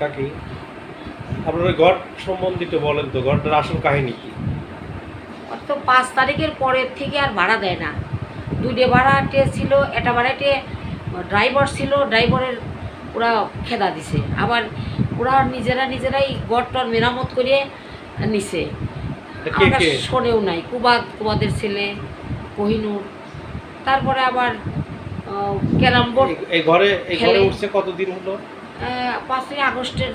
কাকি আপনার ঘর সম্বন্ধিত বলেন তো ঘরটার আসল কাহিনী কি? তো পাঁচ তারিখের পরের থেকে আর ভাড়া দেয় না। দুইটে ভাড়াটে ছিল এটা ভাড়াটে ড্রাইভার ছিল ড্রাইভারের ওরা খেদা দিছে। আবার ওরা নিজেরা নিজেরাই গড়টর মেরামত করে নিছে। আমরা শোনেও নাই। কুবাদ কুবাদের ছেলে কোহিনুর। তারপরে আবার ক্যারাম বোর্ড এই- ঘরে এই ঘরে উঠছে কতদিন হলো? পাঁচই আগস্টের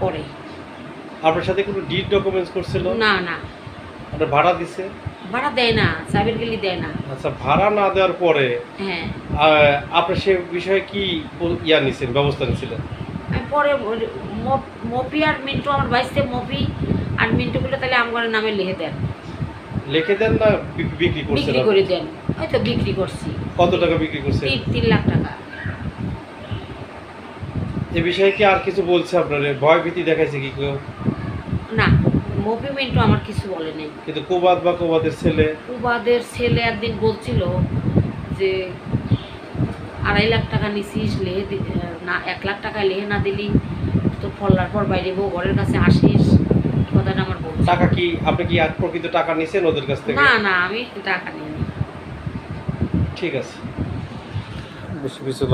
পরে। আপনার সাথে কোনো ডিড ডকুমেন্টস করছিল? না না। আপনার ভাড়া দিছে? ভাড়া দেয় না চাবির গেলি দেয় না। আচ্ছা ভাড়া না দেওয়ার পরে হ্যাঁ। আপনি সে বিষয়ে কি ইয়া নিছেন ব্যবস্থা নিছিলেন? আমি পরে মপি আর মিন্টু আমার বাইসে মপি আর মিন্টু মিন্টুগুলো তাহলে আমার নামে লিখে দেন। লিখে দেন না বিক্রি করছেন বিক্রি করে দেন। হয়তো বিক্রি করছি। কত টাকা বিক্রি করছেন? তিন তিন লাখ টাকা। এ বিষয়ে কি আর কিছু বলছে আপনার? ভয় ভীতি দেখাইছে কি কেউ? না মপি মিন্টু আমার কিছু বলে নেই। কিন্তু কোবাদ বা কোবাদের ছেলে? উবাদের ছেলে একদিন বলছিল যে আড়াই লাখ টাকা নিছিস লেহে দি- না এক লাখ টাকা লেহে না দিলি তো ফল্লার পর বাইরে বউ ঘরের কাছে আসিস। কথাটা আমার বলছে। টাকা কি আপনি কি আর প্রকৃত টাকা নিছেন ওদের কাছ থেকে? না না আমি টাকা নিইনি। ঠিক আছে। বেশি কিছু